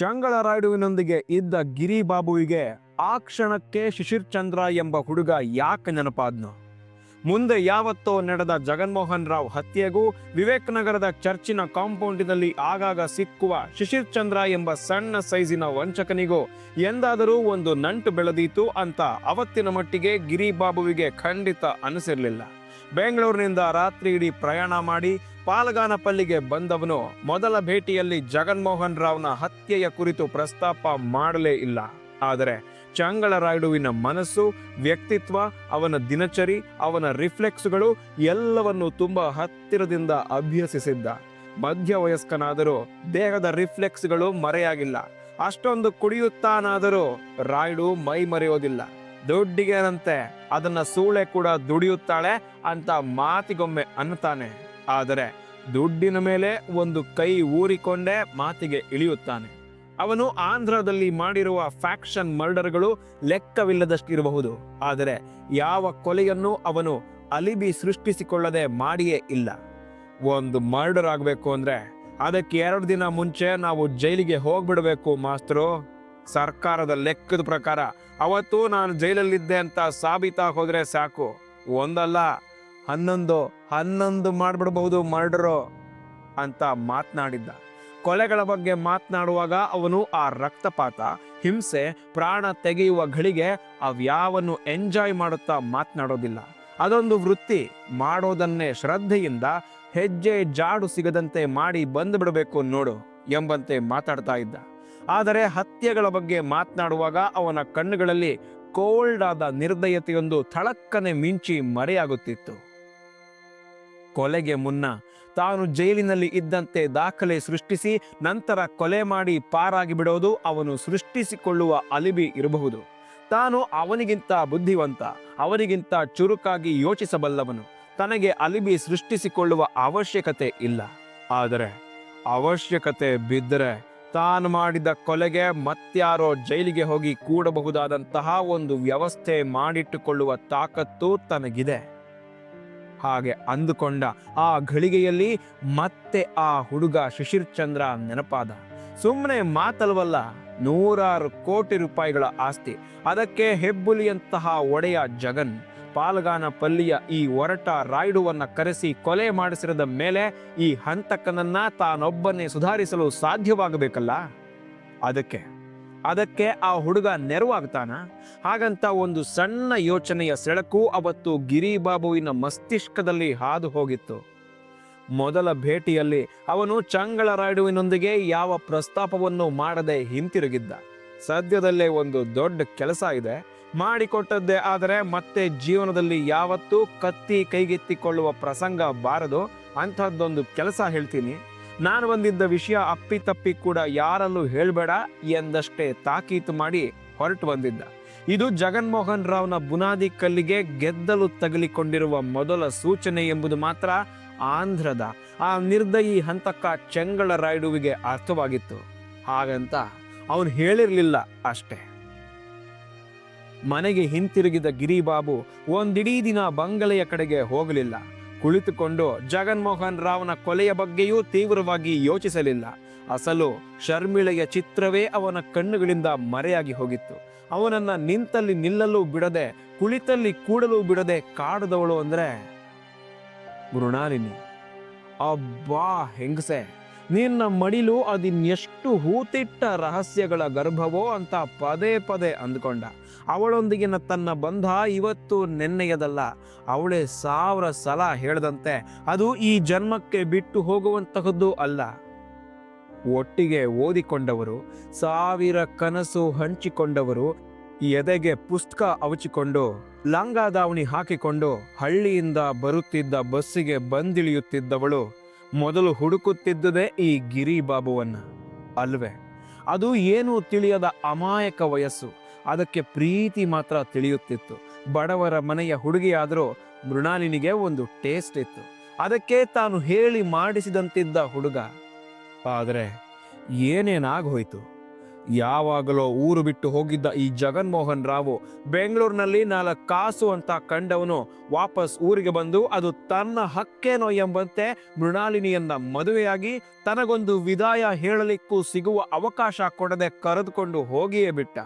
ಚಂಗಳರಾಯುಡುವಿನೊಂದಿಗೆ ಇದ್ದ ಗಿರಿಬಾಬುವಿಗೆ ಆ ಕ್ಷಣಕ್ಕೆ ಶಿಶಿರ್ ಚಂದ್ರ ಎಂಬ ಹುಡುಗ ಯಾಕೆ ನೆನಪಾದ್ನು? ಮುಂದೆ ಯಾವತ್ತೋ ನಡೆದ ಜಗನ್ಮೋಹನ್ ರಾವ್ ಹತ್ಯೆಗೂ ವಿವೇಕ್ ನಗರದ ಚರ್ಚಿನ ಕಾಂಪೌಂಡಿನಲ್ಲಿ ಆಗಾಗ ಸಿಕ್ಕುವ ಶಿಶಿರ್ ಚಂದ್ರ ಎಂಬ ಸಣ್ಣ ಸೈಜಿನ ವಂಚಕನಿಗೂ ಎಂದಾದರೂ ಒಂದು ನಂಟು ಬೆಳೆದೀತು ಅಂತ ಅವತ್ತಿನ ಮಟ್ಟಿಗೆ ಗಿರಿಬಾಬುವಿಗೆ ಖಂಡಿತ ಅನಿಸಿರಲಿಲ್ಲ. ಬೆಂಗಳೂರಿನಿಂದ ರಾತ್ರಿ ಇಡೀ ಪ್ರಯಾಣ ಮಾಡಿ ಪಾಲಗಾನಪಲ್ಲಿಗೆ ಬಂದವನು ಮೊದಲ ಭೇಟಿಯಲ್ಲಿ ಜಗನ್ಮೋಹನ್ ರಾವ್ನ ಹತ್ಯೆಯ ಕುರಿತು ಪ್ರಸ್ತಾಪ ಮಾಡಲೇ ಇಲ್ಲ. ಆದರೆ ಚಂಗಳರಾಯುಡುವಿನ ಮನಸ್ಸು, ವ್ಯಕ್ತಿತ್ವ, ಅವನ ದಿನಚರಿ, ಅವನ ರಿಫ್ಲೆಕ್ಸ್ಗಳು ಎಲ್ಲವನ್ನು ತುಂಬ ಹತ್ತಿರದಿಂದ ಅಭ್ಯಸಿಸಿದ್ದ. ಮಧ್ಯವಯಸ್ಕನಾದರೂ ದೇಹದ ರಿಫ್ಲೆಕ್ಸ್ಗಳು ಮರೆಯಾಗಿಲ್ಲ. ಅಷ್ಟೊಂದು ಕುಡಿಯುತ್ತಾನಾದರೂ ರಾಯುಡು ಮೈ ಮರೆಯೋದಿಲ್ಲ. ದುಡ್ಡಿಗೆನಂತೆ ಅದನ್ನ ಸೂಳೆ ಕೂಡ ದುಡಿಯುತ್ತಾಳೆ ಅಂತ ಮಾತಿಗೊಮ್ಮೆ ಅನ್ನುತ್ತಾನೆ. ಆದರೆ ದುಡ್ಡಿನ ಮೇಲೆ ಒಂದು ಕೈ ಊರಿಕೊಂಡೇ ಮಾತಿಗೆ ಇಳಿಯುತ್ತಾನೆ. ಅವನು ಆಂಧ್ರದಲ್ಲಿ ಮಾಡಿರುವ ಫ್ಯಾಕ್ಷನ್ ಮರ್ಡರ್ಗಳು ಲೆಕ್ಕವಿಲ್ಲದಷ್ಟಿರಬಹುದು. ಆದರೆ ಯಾವ ಕೊಲೆಯನ್ನು ಅವನು ಅಲಿಬಿ ಸೃಷ್ಟಿಸಿಕೊಳ್ಳದೆ ಮಾಡಿಯೇ ಇಲ್ಲ. ಒಂದು ಮರ್ಡರ್ ಆಗಬೇಕು ಅಂದರೆ ಅದಕ್ಕೆ ಎರಡು ದಿನ ಮುಂಚೆ ನಾವು ಜೈಲಿಗೆ ಹೋಗ್ಬಿಡಬೇಕು ಮಾಸ್ತರು. ಸರ್ಕಾರದ ಲೆಕ್ಕದ ಪ್ರಕಾರ ಅವತ್ತು ನಾನು ಜೈಲಲ್ಲಿದ್ದೆ ಅಂತ ಸಾಬೀತಾಗಿ ಹೋದರೆ ಸಾಕು. ಒಂದಲ್ಲ. ಹನ್ನೊಂದು ಹನ್ನೊಂದು ಮಾಡ್ಬಿಡ್ಬಹುದು ಮರ್ಡರು ಅಂತ ಮಾತನಾಡಿದ್ದ. ಕೊಲೆಗಳ ಬಗ್ಗೆ ಮಾತನಾಡುವಾಗ ಅವನು ಆ ರಕ್ತಪಾತ, ಹಿಂಸೆ, ಪ್ರಾಣ ತೆಗೆಯುವ ಘಳಿಗೆ ಅವ್ಯಾವನ್ನು ಎಂಜಾಯ್ ಮಾಡುತ್ತಾ ಮಾತನಾಡೋದಿಲ್ಲ. ಅದೊಂದು ವೃತ್ತಿ ಮಾಡೋದನ್ನೇ ಶ್ರದ್ಧೆಯಿಂದ ಹೆಜ್ಜೆ ಜಾಡು ಸಿಗದಂತೆ ಮಾಡಿ ಬಂದುಬಿಡಬೇಕು ನೋಡು ಎಂಬಂತೆ ಮಾತಾಡ್ತಾ ಇದ್ದ. ಆದರೆ ಹತ್ಯೆಗಳ ಬಗ್ಗೆ ಮಾತನಾಡುವಾಗ ಅವನ ಕಣ್ಣುಗಳಲ್ಲಿ ಕೋಲ್ಡ್ ಆದ ನಿರ್ದಯತೆಯೊಂದು ಥಳಕ್ಕನೆ ಮಿಂಚಿ ಮರೆಯಾಗುತ್ತಿತ್ತು. ಕೊಲೆಗೆ ಮುನ್ನ ತಾನು ಜೈಲಿನಲ್ಲಿ ಇದ್ದಂತೆ ದಾಖಲೆ ಸೃಷ್ಟಿಸಿ ನಂತರ ಕೊಲೆ ಮಾಡಿ ಪಾರಾಗಿ ಬಿಡೋದು ಅವನು ಸೃಷ್ಟಿಸಿಕೊಳ್ಳುವ ಅಲಿಬಿ ಇರಬಹುದು. ತಾನು ಅವನಿಗಿಂತ ಬುದ್ಧಿವಂತ, ಅವನಿಗಿಂತ ಚುರುಕಾಗಿ ಯೋಚಿಸಬಲ್ಲವನು, ತನಗೆ ಅಲಿಬಿ ಸೃಷ್ಟಿಸಿಕೊಳ್ಳುವ ಅವಶ್ಯಕತೆ ಇಲ್ಲ. ಆದರೆ ಅವಶ್ಯಕತೆ ಬಿದ್ದರೆ ತಾನು ಮಾಡಿದ ಕೊಲೆಗೆ ಮತ್ಯಾರೋ ಜೈಲಿಗೆ ಹೋಗಿ ಕೂಡಬಹುದಾದಂತಹ ಒಂದು ವ್ಯವಸ್ಥೆ ಮಾಡಿಟ್ಟುಕೊಳ್ಳುವ ತಾಕತ್ತು ತನಗಿದೆ. ಹಾಗೆ ಅಂದುಕೊಂಡ ಆ ಘಳಿಗೆಯಲ್ಲಿ ಮತ್ತೆ ಆ ಹುಡುಗ ಶಿಶಿರ್ ಚಂದ್ರ ನೆನಪಾದ. ಸುಮ್ಮನೆ ಮಾತಲ್ವಲ್ಲ, ನೂರಾರು ಕೋಟಿ ರೂಪಾಯಿಗಳ ಆಸ್ತಿ. ಅದಕ್ಕೆ ಹೆಬ್ಬುಲಿಯಂತಹ ಒಡೆಯ ಜಗನ್, ಪಾಲ್ಗಾನ ಪಲ್ಲಿಯ ಈ ಒರಟ ರಾಯ್ಡುವನ್ನ ಕರೆಸಿ ಕೊಲೆ ಮಾಡಿಸಿರದ ಮೇಲೆ ಈ ಹಂತಕನನ್ನ ತಾನೊಬ್ಬನೇ ಸುಧಾರಿಸಲು ಸಾಧ್ಯವಾಗಬೇಕಲ್ಲ? ಅದಕ್ಕೆ ಅದಕ್ಕೆ ಆ ಹುಡುಗ ನೆರವಾಗ್ತಾನ? ಹಾಗಂತ ಒಂದು ಸಣ್ಣ ಯೋಚನೆಯ ಸೆಳಕು ಅವತ್ತು ಗಿರಿಬಾಬುವಿನ ಮಸ್ತಿಷ್ಕದಲ್ಲಿ ಹಾದು ಹೋಗಿತ್ತು. ಮೊದಲ ಭೇಟಿಯಲ್ಲಿ ಅವನು ಚಂಗಳರಾಯುಡುವಿನೊಂದಿಗೆ ಯಾವ ಪ್ರಸ್ತಾಪವನ್ನು ಮಾಡದೆ ಹಿಂತಿರುಗಿದ್ದ. ಸದ್ಯದಲ್ಲೇ ಒಂದು ದೊಡ್ಡ ಕೆಲಸ ಇದೆ. ಮಾಡಿಕೊಟ್ಟದ್ದೇ ಆದರೆ ಮತ್ತೆ ಜೀವನದಲ್ಲಿ ಯಾವತ್ತೂ ಕತ್ತಿ ಕೈಗೆತ್ತಿಕೊಳ್ಳುವ ಪ್ರಸಂಗ ಬಾರದು. ಅಂಥದ್ದೊಂದು ಕೆಲಸ ಹೇಳ್ತೀನಿ. ನಾನು ಬಂದಿದ್ದ ವಿಷಯ ಅಪ್ಪಿತಪ್ಪಿ ಕೂಡ ಯಾರಲ್ಲೂ ಹೇಳಬೇಡ ಎಂದಷ್ಟೇ ತಾಕೀತು ಮಾಡಿ ಹೊರಟು ಬಂದಿದ್ದ. ಇದು ಜಗನ್ಮೋಹನ್ ರಾವ್ನ ಬುನಾದಿ ಕಲ್ಲಿಗೆ ಗೆದ್ದಲು ತಗಲಿಕೊಂಡಿರುವ ಮೊದಲ ಸೂಚನೆ ಎಂಬುದು ಮಾತ್ರ ಆಂಧ್ರದ ಆ ನಿರ್ದಯಿ ಹಂತಕ ಚೆಂಗಳ ರಾಯ್ಡುವಿಗೆ ಅರ್ಥವಾಗಿತ್ತು. ಹಾಗಂತ ಅವನು ಹೇಳಿರಲಿಲ್ಲ ಅಷ್ಟೇ. ಮನೆಗೆ ಹಿಂತಿರುಗಿದ ಗಿರಿಬಾಬು ಒಂದಿಡೀ ದಿನ ಬಂಗಲೆಯ ಕಡೆಗೆ ಹೋಗಲಿಲ್ಲ. ಕುಳಿತುಕೊಂಡು ಜಗನ್ಮೋಹನ್ ರಾವ್ನ ಕೊಲೆಯ ಬಗ್ಗೆಯೂ ತೀವ್ರವಾಗಿ ಯೋಚಿಸಲಿಲ್ಲ. ಅಸಲು ಶರ್ಮಿಳೆಯ ಚಿತ್ರವೇ ಅವನ ಕಣ್ಣುಗಳಿಂದ ಮರೆಯಾಗಿ ಹೋಗಿತ್ತು. ಅವನನ್ನ ನಿಂತಲ್ಲಿ ನಿಲ್ಲಲು ಬಿಡದೆ, ಕುಳಿತಲ್ಲಿ ಕೂಡಲು ಬಿಡದೆ ಕಾಡದವಳು ಅಂದ್ರೆ ಮೃಣಾಲಿನಿ. ಅಬ್ಬಾ, ಹೆಂಗಸೆ. ನಿನ್ನ ಮಡಿಲು ಅದಿನ್ನೆಷ್ಟು ಹೂತಿಟ್ಟ ರಹಸ್ಯಗಳ ಗರ್ಭವೋ ಅಂತ ಪದೇ ಪದೇ ಅಂದ್ಕೊಂಡ. ಅವಳೊಂದಿಗಿನ ತನ್ನ ಬಂಧ ಇವತ್ತು ನೆನ್ನೆಯದಲ್ಲ. ಅವಳೇ ಸಾವಿರ ಸಲ ಹೇಳದಂತೆ ಅದು ಈ ಜನ್ಮಕ್ಕೆ ಬಿಟ್ಟು ಹೋಗುವಂತಹದ್ದು ಅಲ್ಲ. ಒಟ್ಟಿಗೆ ಓದಿಕೊಂಡವರು, ಸಾವಿರ ಕನಸು ಹಂಚಿಕೊಂಡವರು, ಎದೆಗೆ ಪುಸ್ತಕ ಅವಚಿಕೊಂಡು ಲಂಗ ದಾವಣಿ ಹಾಕಿಕೊಂಡು ಹಳ್ಳಿಯಿಂದ ಬರುತ್ತಿದ್ದ ಬಸ್ಸಿಗೆ ಬಂದಿಳಿಯುತ್ತಿದ್ದವಳು. ಮೊದಲು ಹುಡುಕುತ್ತಿದ್ದುದೇ ಈ ಗಿರಿಬಾಬುವನ್ನ ಅಲ್ವೇ? ಅದು ಏನು ತಿಳಿಯದ ಅಮಾಯಕ ವಯಸ್ಸು. ಅದಕ್ಕೆ ಪ್ರೀತಿ ಮಾತ್ರ ತಿಳಿಯುತ್ತಿತ್ತು. ಬಡವರ ಮನೆಯ ಹುಡುಗಿಯಾದರೂ ಮೃಣಾಲಿನಿಗೆ ಒಂದು ಟೇಸ್ಟ್ ಇತ್ತು. ಅದಕ್ಕೆ ತಾನು ಹೇಳಿ ಮಾಡಿಸಿದಂತಿದ್ದ ಹುಡುಗ. ಆದರೆ ಏನೇನಾಗೋಯ್ತು ಯಾವಾಗಲೋ ಊರು ಬಿಟ್ಟು ಹೋಗಿದ್ದ ಈ ಜಗನ್ಮೋಹನ್ ರಾವು ಬೆಂಗಳೂರಿನಲ್ಲಿ ನಾಲ್ಕು ಕಾಸು ಅಂತ ಕಂಡವನು. ವಾಪಸ್ ಊರಿಗೆ ಬಂದು ಅದು ತನ್ನ ಹಕ್ಕೇನೋ ಎಂಬಂತೆ ಮೃಣಾಲಿನಿಯನ್ನ ಮದುವೆಯಾಗಿ ತನಗೊಂದು ವಿದಾಯ ಹೇಳಲಿಕ್ಕೂ ಸಿಗುವ ಅವಕಾಶ ಕೊಡದೆ ಕರೆದುಕೊಂಡು ಹೋಗಿಯೇ ಬಿಟ್ಟ.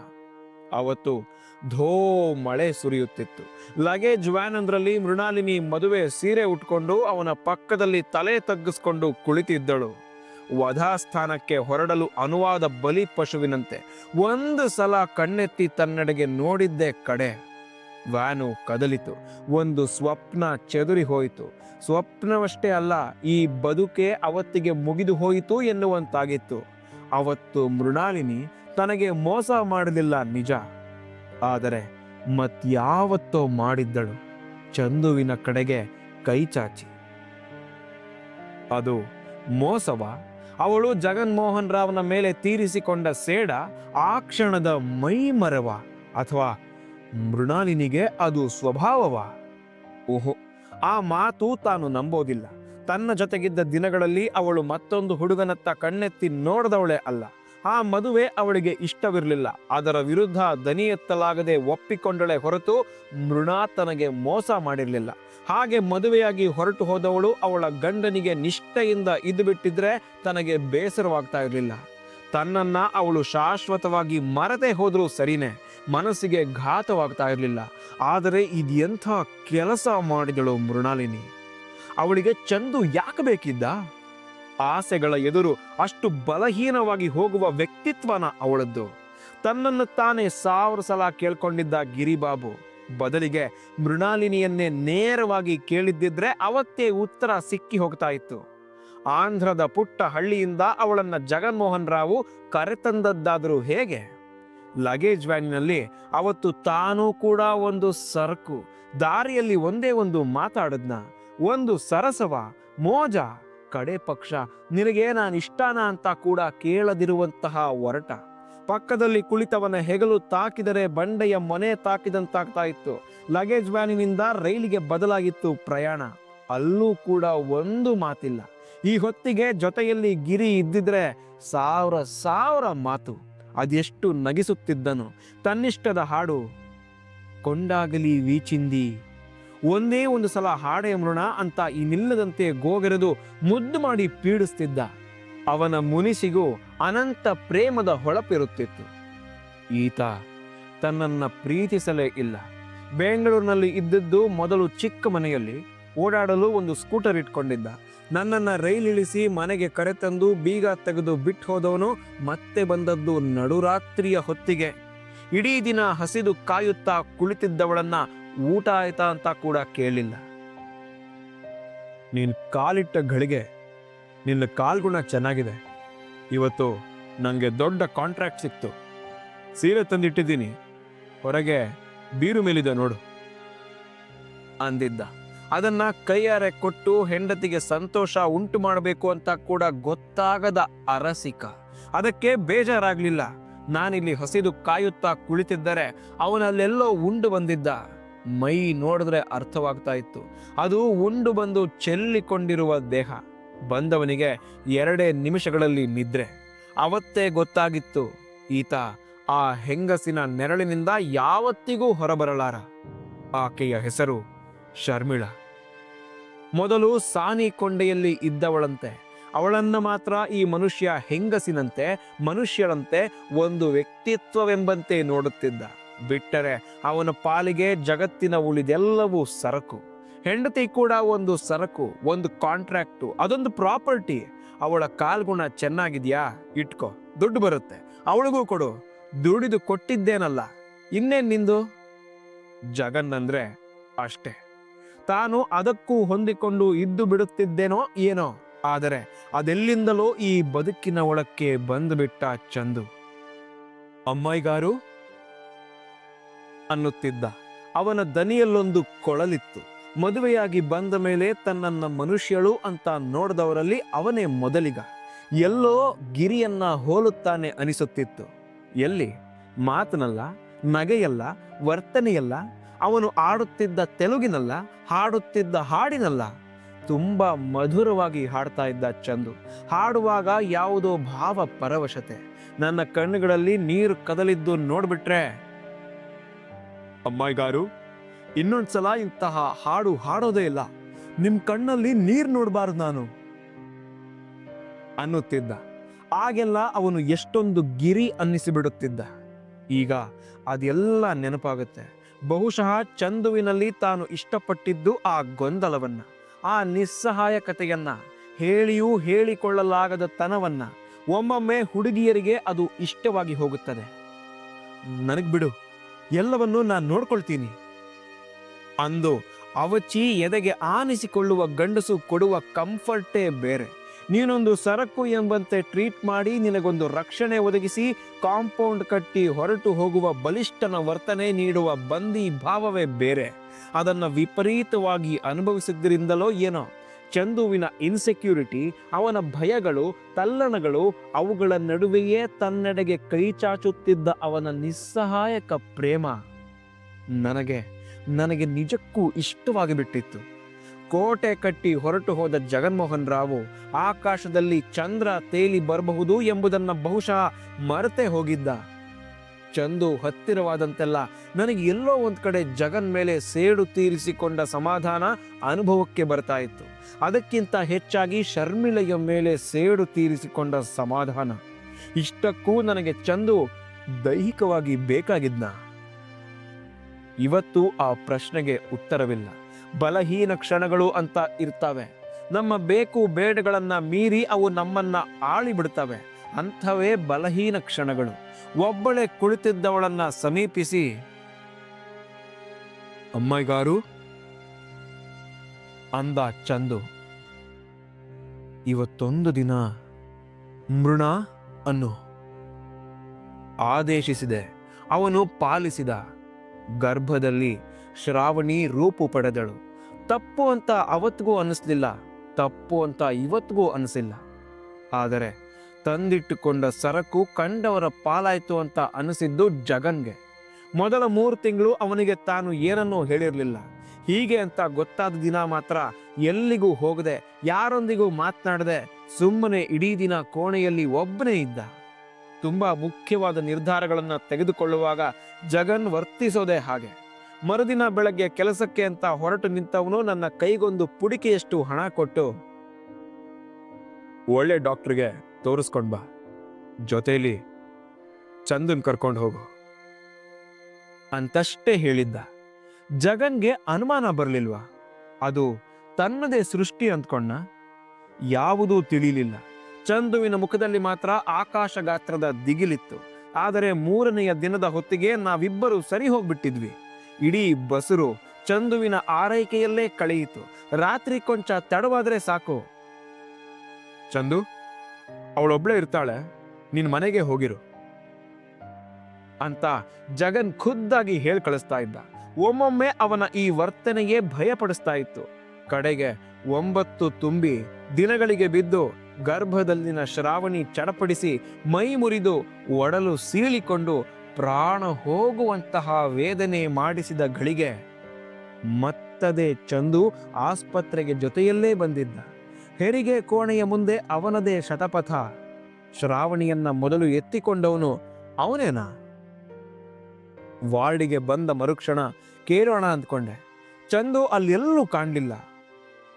ಅವತ್ತು ಧೋ ಮಳೆ ಸುರಿಯುತ್ತಿತ್ತು. ಲಗೇಜ್ ವ್ಯಾನ್ ಅಂದ್ರಲ್ಲಿ ಮೃಣಾಲಿನಿ ಮದುವೆ ಸೀರೆ ಉಟ್ಕೊಂಡು ಅವನ ಪಕ್ಕದಲ್ಲಿ ತಲೆ ತಗ್ಗಿಸ್ಕೊಂಡು ಕುಳಿತಿದ್ದಳು. ವಧಾಸ್ಥಾನಕ್ಕೆ ಹೊರಡಲು ಅನುವಾದ ಬಲಿ ಪಶುವಿನಂತೆ. ಒಂದು ಸಲ ಕಣ್ಣೆತ್ತಿ ತನ್ನಡೆಗೆ ನೋಡಿದ್ದೇ ಕಡೆ. ವ್ಯಾನು ಕದಲಿತು. ಒಂದು ಸ್ವಪ್ನ ಚದುರಿ ಹೋಯಿತು. ಸ್ವಪ್ನವಷ್ಟೇ ಅಲ್ಲ, ಈ ಬದುಕೆ ಅವತ್ತಿಗೆ ಮುಗಿದು ಹೋಯಿತು ಎನ್ನುವಂತಾಗಿತ್ತು. ಅವತ್ತು ಮೃಣಾಲಿನಿ ತನಗೆ ಮೋಸ ಮಾಡಲಿಲ್ಲ ನಿಜ. ಆದರೆ ಮತ್ಯಾವತ್ತೋ ಮಾಡಿದ್ದಳು. ಚಂದುವಿನ ಕಡೆಗೆ ಕೈ ಚಾಚಿ. ಅದು ಮೋಸವ? ಅವಳು ಜಗನ್ಮೋಹನ್ ರಾವ್ನ ಮೇಲೆ ತೀರಿಸಿಕೊಂಡ ಸೇಡ ಆ ಕ್ಷಣದ ಮೈ ಮರವ ಅಥವಾ ಮೃಣಾಲಿನಿಗೆ ಅದು ಸ್ವಭಾವವ? ಓಹೋ, ಆ ಮಾತು ತಾನು ನಂಬೋದಿಲ್ಲ. ತನ್ನ ಜೊತೆಗಿದ್ದ ದಿನಗಳಲ್ಲಿ ಅವಳು ಮತ್ತೊಂದು ಹುಡುಗನತ್ತ ಕಣ್ಣೆತ್ತಿ ನೋಡದವಳೆ ಅಲ್ಲ. ಆ ಮದುವೆ ಅವಳಿಗೆ ಇಷ್ಟವಿರಲಿಲ್ಲ. ಅದರ ವಿರುದ್ಧ ದನಿ ಎತ್ತಲಾಗದೆ ಒಪ್ಪಿಕೊಂಡಳೆ ಹೊರತು ಮೃಣಾ ತನಗೆ ಮೋಸ ಮಾಡಿರಲಿಲ್ಲ. ಹಾಗೆ ಮದುವೆಯಾಗಿ ಹೊರಟು ಹೋದವಳು ಅವಳ ಗಂಡನಿಗೆ ನಿಷ್ಠೆಯಿಂದ ಇದ್ದು ಬಿಟ್ಟಿದ್ರೆ ತನಗೆ ಬೇಸರವಾಗ್ತಾ ಇರಲಿಲ್ಲ. ತನ್ನನ್ನ ಅವಳು ಶಾಶ್ವತವಾಗಿ ಮರತೆ ಹೋದರೂ ಸರಿನೇ, ಮನಸ್ಸಿಗೆ ಘಾತವಾಗ್ತಾ ಇರಲಿಲ್ಲ. ಆದರೆ ಇದೆಂಥ ಕೆಲಸ ಮಾಡಿದಳು ಮೃಣಾಲಿನಿ. ಅವಳಿಗೆ ಚಂದು ಯಾಕೆ ಬೇಕಿದ್ದ? ಆಸೆಗಳ ಎದುರು ಅಷ್ಟು ಬಲಹೀನವಾಗಿ ಹೋಗುವ ವ್ಯಕ್ತಿತ್ವನ ಅವಳದ್ದು. ತನ್ನನ್ನು ತಾನೇ ಸಾವಿರ ಸಲ ಕೇಳ್ಕೊಂಡಿದ್ದ ಗಿರಿಬಾಬು ಬದಲಿಗೆ ಮೃಣಾಲಿನಿಯನ್ನೇ ನೇರವಾಗಿ ಕೇಳಿದ್ದಿದ್ರೆ ಅವತ್ತೇ ಉತ್ತರ ಸಿಕ್ಕಿ ಹೋಗ್ತಾ ಇತ್ತು. ಆಂಧ್ರದ ಪುಟ್ಟ ಹಳ್ಳಿಯಿಂದ ಅವಳನ್ನ ಜಗನ್ಮೋಹನ್ ರಾವು ಕರೆತಂದದ್ದಾದರೂ ಹೇಗೆ? ಲಗೇಜ್ ವ್ಯಾನಿನಲ್ಲಿ ಅವತ್ತು ತಾನೂ ಕೂಡ ಒಂದು ಸರಕು, ದಾರಿಯಲ್ಲಿ ಒಂದೇ ಒಂದು ಮಾತಾಡದ್ನ, ಒಂದು ಸರಸವ, ಮೋಜ ಕಡೆ ಪಕ್ಷ, ನಿನಗೆ ನಾನು ಇಷ್ಟಾನ ಅಂತ ಕೂಡ ಕೇಳದಿರುವಂತಹ ಒರಟ. ಪಕ್ಕದಲ್ಲಿ ಕುಳಿತವನ ಹೆಗಲು ತಾಕಿದರೆ ಬಂಡೆಯ ಮನೆ ತಾಕಿದಂತಾಗ್ತಾ ಇತ್ತು. ಲಗೇಜ್ ವ್ಯಾನಿನಿಂದ ರೈಲಿಗೆ ಬದಲಾಗಿತ್ತು ಪ್ರಯಾಣ. ಅಲ್ಲೂ ಕೂಡ ಒಂದು ಮಾತಿಲ್ಲ. ಈ ಹೊತ್ತಿಗೆ ಜೊತೆಯಲ್ಲಿ ಗಿರಿ ಇದ್ದಿದ್ರೆ ಸಾವಿರ ಸಾವಿರ ಮಾತು. ಅದೆಷ್ಟು ನಗಿಸುತ್ತಿದ್ದನು. ತನ್ನಿಷ್ಟದ ಹಾಡು, ಕೊಂಡಾಗಲಿ ವೀಚಿಂದಿ ಒಂದೇ ಒಂದು ಸಲ ಹಾಡೆ ಮೃಣ ಅಂತ ಈ ನಿಲ್ಲದಂತೆ ಗೋಗರೆದು ಮುದ್ದು ಮಾಡಿ ಪೀಡಿಸ್ತಿದ್ದ ಅವನ ಮುನಿಸಿಗೂ ಅನಂತ ಪ್ರೇಮದ ಹೊಳಪಿರುತ್ತಿತ್ತು. ಈತ ತನ್ನನ್ನ ಪ್ರೀತಿಸಲೇ ಇಲ್ಲ. ಬೆಂಗಳೂರಿನಲ್ಲಿ ಇದ್ದದ್ದು ಮೊದಲು ಚಿಕ್ಕ ಮನೆಯಲ್ಲಿ ಓಡಾಡಲು ಒಂದು ಸ್ಕೂಟರ್ ಇಟ್ಕೊಂಡಿದ್ದ. ನನ್ನನ್ನು ರೈಲ್ ಇಳಿಸಿ ಮನೆಗೆ ಕರೆತಂದು ಬೀಗ ತೆಗೆದು ಬಿಟ್ಟು ಹೋದವನು ಮತ್ತೆ ಬಂದದ್ದು ನಡುರಾತ್ರಿಯ ಹೊತ್ತಿಗೆ. ಇಡೀ ದಿನ ಹಸಿದು ಕಾಯುತ್ತಾ ಕುಳಿತಿದ್ದವಳನ್ನ ಊಟ ಆಯ್ತಾ ಅಂತ ಕೂಡ ಕೇಳಿಲ್ಲ. ನೀನು ಕಾಲಿಟ್ಟ ಗಳಿಗೆ ನಿನ್ನ ಕಾಲ್ಗುಣ ಚೆನ್ನಾಗಿದೆ. ಇವತ್ತು ನನಗೆ ದೊಡ್ಡ ಕಾಂಟ್ರಾಕ್ಟ್ ಸಿಕ್ತು. ಸೀರೆ ತಂದಿಟ್ಟಿದ್ದೀನಿ. ಹೊರಗೆ ಬೀರು ಮೇಲಿದೆ ನೋಡು. ಅಂದಿದ್ದ. ಅದನ್ನ ಕೈಯಾರೆ ಕೊಟ್ಟು ಹೆಂಡತಿಗೆ ಸಂತೋಷ ಉಂಟು ಮಾಡಬೇಕು ಅಂತ ಕೂಡ ಗೊತ್ತಾಗದ ಅರಸಿಕ. ಅದಕ್ಕೆ ಬೇಜಾರಾಗ್ಲಿಲ್ಲ. ನಾನಿಲ್ಲಿ ಹಸಿದು ಕಾಯುತ್ತಾ ಕುಳಿತಿದ್ದರೆ ಅವನಲ್ಲೆಲ್ಲೋ ಉಂಡು ಬಂದಿದ್ದ. ಮೈ ನೋಡಿದ್ರೆ ಅರ್ಥವಾಗ್ತಾ ಇತ್ತು. ಅದು ಉಂಡು ಬಂದು ಚೆಲ್ಲಿಕೊಂಡಿರುವ ದೇಹ. ಬಂದವನಿಗೆ ಎರಡೇ ನಿಮಿಷಗಳಲ್ಲಿ ನಿದ್ರೆ. ಅವತ್ತೇ ಗೊತ್ತಾಗಿತ್ತು, ಈತ ಆ ಹೆಂಗಸಿನ ನೆರಳಿನಿಂದ ಯಾವತ್ತಿಗೂ ಹೊರಬರಲಾರ? ಆಕೆಯ ಹೆಸರು ಶರ್ಮಿಳ. ಮೊದಲು ಸಾನಿ ಕೊಂಡೆಯಲ್ಲಿ ಇದ್ದವಳಂತೆ. ಅವಳನ್ನು ಮಾತ್ರ ಈ ಮನುಷ್ಯ ಹೆಂಗಸಿನಂತೆ ಮನುಷ್ಯರಂತೆ ಒಂದು ವ್ಯಕ್ತಿತ್ವವೆಂಬಂತೆ ನೋಡುತ್ತಿದ್ದ. ಬಿಟ್ಟರೆ ಅವನ ಪಾಲಿಗೆ ಜಗತ್ತಿನ ಉಳಿದೆಲ್ಲವೂ ಸರಕು. ಹೆಂಡತಿ ಕೂಡ ಒಂದು ಸರಕು, ಒಂದು ಕಾಂಟ್ರಾಕ್ಟು ಅದೊಂದು ಪ್ರಾಪರ್ಟಿ ಅವಳ ಕಾಲ್ಗುಣ ಚೆನ್ನಾಗಿದೆಯಾ? ಇಟ್ಕೋ, ದುಡ್ಡು ಬರುತ್ತೆ. ಅವಳಿಗೂ ಕೊಡು. ದುಡಿದು ಕೊಟ್ಟಿದ್ದೇನಲ್ಲ. ಇನ್ನೇನು ನಿಂದು? ಜಗನ್ ಅಂದ್ರೆ ಅಷ್ಟೇ. ತಾನು ಅದಕ್ಕೂ ಹೊಂದಿಕೊಂಡು ಇದ್ದು ಬಿಡುತ್ತಿದ್ದೇನೋ ಏನೋ. ಆದರೆ ಅದೆಲ್ಲಿಂದಲೋ ಈ ಬದುಕಿನ ಒಳಕ್ಕೆ ಬಂದುಬಿಟ್ಟ ಚಂದು. ಅಮ್ಮಾಯಿಗಾರು? ಅನ್ನುತ್ತಿದ್ದ. ಅವನ ದನಿಯಲ್ಲೊಂದು ಕೊಳಲಿತ್ತು. ಮದುವೆಯಾಗಿ ಬಂದ ಮೇಲೆ ತನ್ನನ್ನ ಮನುಷ್ಯಳು ಅಂತ ನೋಡಿದವರಲ್ಲಿ ಅವನೇ ಮೊದಲಿಗ. ಎಲ್ಲೋ ಗಿರಿಯನ್ನ ಹೋಲುತ್ತಾನೆ ಅನಿಸುತ್ತಿತ್ತು. ಎಲ್ಲಿ? ಮಾತನಲ್ಲ, ನಗೆಯಲ್ಲ, ವರ್ತನೆಯಲ್ಲ, ಅವನು ಆಡುತ್ತಿದ್ದ ತೆಲುಗಿನಲ್ಲ, ಹಾಡುತ್ತಿದ್ದ ಹಾಡಿನಲ್ಲ. ತುಂಬಾ ಮಧುರವಾಗಿ ಹಾಡ್ತಾ ಇದ್ದ ಚಂದು. ಹಾಡುವಾಗ ಯಾವುದೋ ಭಾವ ಪರವಶತೆ ನನ್ನ ಕಣ್ಣುಗಳಲ್ಲಿ ನೀರು ಕದಲಿದ್ದು ನೋಡ್ಬಿಟ್ರೆ ಅಮ್ಮಾಯಿಗಾರು ಇನ್ನೊಂದ್ಸಲ ಇಂತಹ ಹಾಡು ಹಾಡೋದೇ ಇಲ್ಲ. ನಿಮ್ ಕಣ್ಣಲ್ಲಿ ನೀರ್ ನೋಡಬಾರ್ದು ನಾನು. ಅನ್ನುತ್ತಿದ್ದ. ಆಗೆಲ್ಲ ಅವನು ಎಷ್ಟೊಂದು ಗಿರಿ ಅನ್ನಿಸಿಬಿಡುತ್ತಿದ್ದ. ಈಗ ಅದೆಲ್ಲ ನೆನಪಾಗುತ್ತೆ. ಬಹುಶಃ ಚಂದುವಿನಲ್ಲಿ ತಾನು ಇಷ್ಟಪಟ್ಟಿದ್ದು ಆ ಗೊಂದಲವನ್ನ, ಆ ನಿಸ್ಸಹಾಯಕತೆಯನ್ನ, ಹೇಳಿಯೂ ಹೇಳಿಕೊಳ್ಳಲಾಗದ ತನವನ್ನ. ಒಮ್ಮೊಮ್ಮೆ ಹುಡುಗಿಯರಿಗೆ ಅದು ಇಷ್ಟವಾಗಿ ಹೋಗುತ್ತದೆ. ನನಗ್ ಬಿಡು. ಎಲ್ಲವನ್ನೂ ನಾನು ನೋಡ್ಕೊಳ್ತೀನಿ. ಅಂದು ಅವಚಿ ಎದೆಗೆ ಆನಿಸಿಕೊಳ್ಳುವ ಗಂಡಸು ಕೊಡುವ ಕಂಫರ್ಟೇ ಬೇರೆ. ನೀನೊಂದು ಸರಕು ಎಂಬಂತೆ ಟ್ರೀಟ್ ಮಾಡಿ ನಿನಗೊಂದು ರಕ್ಷಣೆ ಒದಗಿಸಿ ಕಾಂಪೌಂಡ್ ಕಟ್ಟಿ ಹೊರಟು ಹೋಗುವ ಬಲಿಷ್ಠನ ವರ್ತನೆ ನೀಡುವ ಬಂದಿ ಭಾವವೇ ಬೇರೆ. ಅದನ್ನು ವಿಪರೀತವಾಗಿ ಅನುಭವಿಸಿದ್ರಿಂದಲೋ ಏನೋ. ಚಂದುವಿನ ಇನ್ಸೆಕ್ಯೂರಿಟಿ ಅವನ ಭಯಗಳು, ತಲ್ಲಣಗಳು, ಅವುಗಳ ನಡುವೆಯೇ ತನ್ನೆಡೆಗೆ ಕೈ ಚಾಚುತ್ತಿದ್ದ ಅವನ ನಿಸ್ಸಹಾಯಕ ಪ್ರೇಮ. ನನಗೆ ನನಗೆ ನಿಜಕ್ಕೂ ಇಷ್ಟವಾಗಿ ಬಿಟ್ಟಿತ್ತು ಕೋಟೆ ಕಟ್ಟಿ ಹೊರಟು ಹೋದ ಜಗನ್ಮೋಹನ್ ರಾವು ಆಕಾಶದಲ್ಲಿ ಚಂದ್ರ ತೇಲಿ ಬರಬಹುದು ಎಂಬುದನ್ನು ಬಹುಶಃ ಮರೆತೇ ಹೋಗಿದ್ದ. ಚಂದು ಹತ್ತಿರವಾದಂತೆಲ್ಲ ನನಗೆ ಎಲ್ಲೋ ಒಂದು ಕಡೆ ಜಗನ್ ಮೇಲೆ ಸೇಡು ತೀರಿಸಿಕೊಂಡ ಸಮಾಧಾನ ಅನುಭವಕ್ಕೆ ಬರ್ತಾ ಇತ್ತು. ಅದಕ್ಕಿಂತ ಹೆಚ್ಚಾಗಿ ಶರ್ಮಿಳೆಯ ಮೇಲೆ ಸೇಡು ತೀರಿಸಿಕೊಂಡ ಸಮಾಧಾನ. ಇಷ್ಟಕ್ಕೂ ನನಗೆ ಚಂದು ದೈಹಿಕವಾಗಿ ಬೇಕಾಗಿದ್ನ. ಇವತ್ತು ಆ ಪ್ರಶ್ನೆಗೆ ಉತ್ತರವಿಲ್ಲ. ಬಲಹೀನ ಕ್ಷಣಗಳು ಅಂತ ಇರ್ತವೆ. ನಮ್ಮ ಬೇಕು ಬೇಡಗಳನ್ನು ಮೀರಿ ಅವು ನಮ್ಮನ್ನ ಆಳಿ ಬಿಡ್ತವೆ ಅಂಥವೇ ಬಲಹೀನ ಕ್ಷಣಗಳು. ಒಬ್ಬಳೆ ಕುಳಿತಿದ್ದವಳನ್ನ ಸಮೀಪಿಸಿ ಅಮ್ಮಗಾರು ಅಂದ ಚಂದು. ಇವತ್ತೊಂದು ದಿನ ಮೃಣ ಅನ್ನು ಆದೇಶಿಸಿದೆ. ಅವನು ಪಾಲಿಸಿದ ಗರ್ಭದಲ್ಲಿ ಶ್ರಾವಣಿ ರೂಪು ಪಡೆದಳು. ತಪ್ಪು ಅಂತ ಅವತ್ತಿಗೂ ಅನಿಸ್ಲಿಲ್ಲ, ತಪ್ಪು ಅಂತ ಇವತ್ತಿಗೂ ಅನಿಸಿಲ್ಲ. ಆದರೆ ತಂದಿಟ್ಟುಕೊಂಡ ಸರಕು ಕಂಡವರ ಪಾಲಾಯಿತು ಅಂತ ಅನಿಸಿದ್ದು ಜಗನ್ಗೆ. ಮೊದಲ ಮೂರು ತಿಂಗಳು ಅವನಿಗೆ ತಾನು ಏನನ್ನೂ ಹೇಳಿರಲಿಲ್ಲ. ಹೀಗೆ ಅಂತ ಗೊತ್ತಾದ ದಿನ ಮಾತ್ರ ಎಲ್ಲಿಗೂ ಹೋಗದೆ, ಯಾರೊಂದಿಗೂ ಮಾತನಾಡದೆ ಸುಮ್ಮನೆ ಇಡೀ ದಿನ ಕೋಣೆಯಲ್ಲಿ ಒಬ್ಬನೇ ಇದ್ದ. ತುಂಬಾ ಮುಖ್ಯವಾದ ನಿರ್ಧಾರಗಳನ್ನು ತೆಗೆದುಕೊಳ್ಳುವಾಗ ಜಗನ್ ವರ್ತಿಸೋದೇ ಹಾಗೆ. ಮರುದಿನ ಬೆಳಗ್ಗೆ ಕೆಲಸಕ್ಕೆ ಅಂತ ಹೊರಟು ನಿಂತವನು ನನ್ನ ಕೈಗೊಂದು ಪುಡಿಕೆಯಷ್ಟು ಹಣ ಕೊಟ್ಟು, ಒಳ್ಳೆ ಡಾಕ್ಟ್ರಿಗೆ ತೋರಿಸ್ಕೊಂಡ್ ಬಾ. ಜೊತೆಲಿ ಚಂದನ್ ಕರ್ಕೊಂಡು ಹೋಗು. ಅಂತಷ್ಟೇ ಹೇಳಿದ್ದ. ಜಗನ್ಗೆ ಅನುಮಾನ ಬರಲಿಲ್ವಾ? ಅದು ತನ್ನದೇ ಸೃಷ್ಟಿ ಅಂದ್ಕೊಂಡ? ಯಾವುದೂ ತಿಳಿಲಿಲ್ಲ. ಚಂದುವಿನ ಮುಖದಲ್ಲಿ ಮಾತ್ರ ಆಕಾಶ ಗಾತ್ರದ ದಿಗಿಲಿತ್ತು. ಆದರೆ ಮೂರನೆಯ ದಿನದ ಹೊತ್ತಿಗೆ ನಾವಿಬ್ಬರು ಸರಿ ಹೋಗ್ಬಿಟ್ಟಿದ್ವಿ. ಇಡೀ ಬಸರು ಚಂದುವಿನ ಆರೈಕೆಯಲ್ಲೇ ಕಳೆಯಿತು. ರಾತ್ರಿ ಕೊಂಚ ತಡವಾದ್ರೆ ಸಾಕು. ಚಂದು? ಅವಳೊಬ್ಳೆ ಇರ್ತಾಳೆ ನಿನ್ನ ಮನೆಗೆ ಹೋಗಿರು. ಅಂತ ಜಗನ್ ಖುದ್ದಾಗಿ ಹೇಳ್ ಕಳಿಸ್ತಾ ಇದ್ದ. ಒಮ್ಮೊಮ್ಮೆ ಅವನ ಈ ವರ್ತನೆಯೇ ಭಯಪಡಿಸ್ತಾ ಇತ್ತು. ಕಡೆಗೆ ಒಂಬತ್ತು ತುಂಬಿ ದಿನಗಳಿಗೆ ಬಿದ್ದು ಗರ್ಭದಲ್ಲಿನ ಶ್ರಾವಣಿ ಚಡಪಡಿಸಿ ಮೈ ಮುರಿದು ಒಡಲು ಸೀಳಿಕೊಂಡು ಪ್ರಾಣ ಹೋಗುವಂತಹ ವೇದನೆ ಮಾಡಿಸಿದ ಗಳಿಗೆ ಮತ್ತದೇ ಚಂದು ಆಸ್ಪತ್ರೆಗೆ ಜೊತೆಯಲ್ಲೇ ಬಂದಿದ್ದ. ಹೆರಿಗೆ ಕೋಣೆಯ ಮುಂದೆ ಅವನದೇ ಶತಪಥ. ಶ್ರಾವಣಿಯನ್ನ ಮೊದಲು ಎತ್ತಿಕೊಂಡವನು ಅವನೇನಾ? ವಾರ್ಡಿಗೆ ಬಂದ ಮರುಕ್ಷಣ ಕೇಳೋಣ ಅಂದ್ಕೊಂಡೆ. ಚಂದು ಅಲ್ಲೆಲ್ಲೂ ಕಾಣಲಿಲ್ಲ.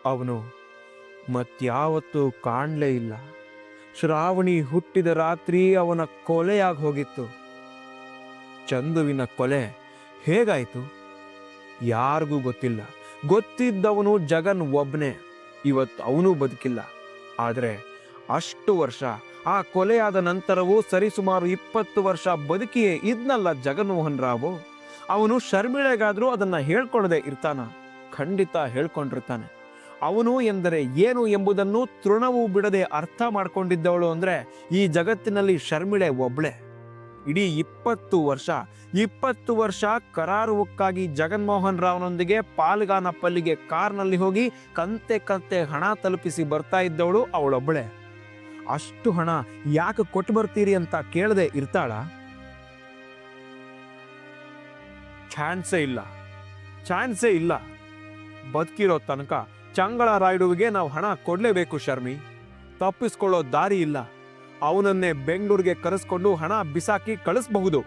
ಅವನು, ಮತ್ಯಾವತ್ತೂ ಕಾಣಲೇ ಇಲ್ಲ. ಶ್ರಾವಣಿ ಹುಟ್ಟಿದ ರಾತ್ರಿ ಅವನ ಕೊಲೆಯಾಗಿ ಹೋಗಿತ್ತು. ಚಂದುವಿನ ಕೊಲೆ ಹೇಗಾಯಿತು? ಯಾರಿಗೂ ಗೊತ್ತಿಲ್ಲ. ಗೊತ್ತಿದ್ದವನು ಜಗನ್ ಒಬ್ಬನೇ ಇವತ್ತು ಅವನೂ ಬದುಕಿಲ್ಲ. ಆದರೆ ಅಷ್ಟು ವರ್ಷ, ಆ ಕೊಲೆಯಾದ ನಂತರವೂ ಸರಿಸುಮಾರು ಇಪ್ಪತ್ತು ವರ್ಷ ಬದುಕಿಯೇ ಇದ್ನಲ್ಲ ಜಗನ್ಮೋಹನ್ ರಾವು? ಅವನು ಶರ್ಮಿಳೆಗಾದರೂ ಅದನ್ನ ಹೇಳ್ಕೊಳ್ಳದೆ ಇರ್ತಾನ? ಖಂಡಿತ ಹೇಳ್ಕೊಂಡಿರ್ತಾನೆ. ಅವನು ಎಂದರೆ ಏನು ಎಂಬುದನ್ನು ತೃಣವೂ ಬಿಡದೆ ಅರ್ಥ ಮಾಡಿಕೊಂಡಿದ್ದವಳು ಅಂದ್ರೆ ಈ ಜಗತ್ತಿನಲ್ಲಿ ಶರ್ಮಿಳೆ ಒಬ್ಳೆ. ಇಡೀ ಇಪ್ಪತ್ತು ವರ್ಷ ಇಪ್ಪತ್ತು ವರ್ಷ ಕರಾರುವಕ್ಕಾಗಿ ಜಗನ್ಮೋಹನ್ ರಾವ್ನೊಂದಿಗೆ ಪಾಲ್ಗಾನಪ್ಪಲ್ಲಿಗೆ ಕಾರ್ನಲ್ಲಿ ಹೋಗಿ ಕಂತೆ ಕಂತೆ ಹಣ ತಲುಪಿಸಿ ಬರ್ತಾ ಇದ್ದವಳು ಅವಳೊಬ್ಬಳೆ. ಅಷ್ಟು ಹಣ ಯಾಕೆ ಕೊಟ್ಟು ಬರ್ತೀರಿ ಅಂತ ಕೇಳದೆ ಇರ್ತಾಳ? ಚಾನ್ಸೇ ಇಲ್ಲ ಚಾನ್ಸೇ ಇಲ್ಲ. ಬದುಕಿರೋ ತನಕ ಚಂಗಳ ರಾಯ್ಡುವಿಗೆ ನಾವು ಹಣ ಕೊಡಲೇಬೇಕು ಶರ್ಮಿ. ತಪ್ಪಿಸ್ಕೊಳ್ಳೋ ದಾರಿ ಇಲ್ಲ. ಅವನನ್ನೇ ಬೆಂಗಳೂರಿಗೆ ಕರೆಸ್ಕೊಂಡು ಹಣ ಬಿಸಾಕಿ ಕಳಿಸ್ಬಹುದು.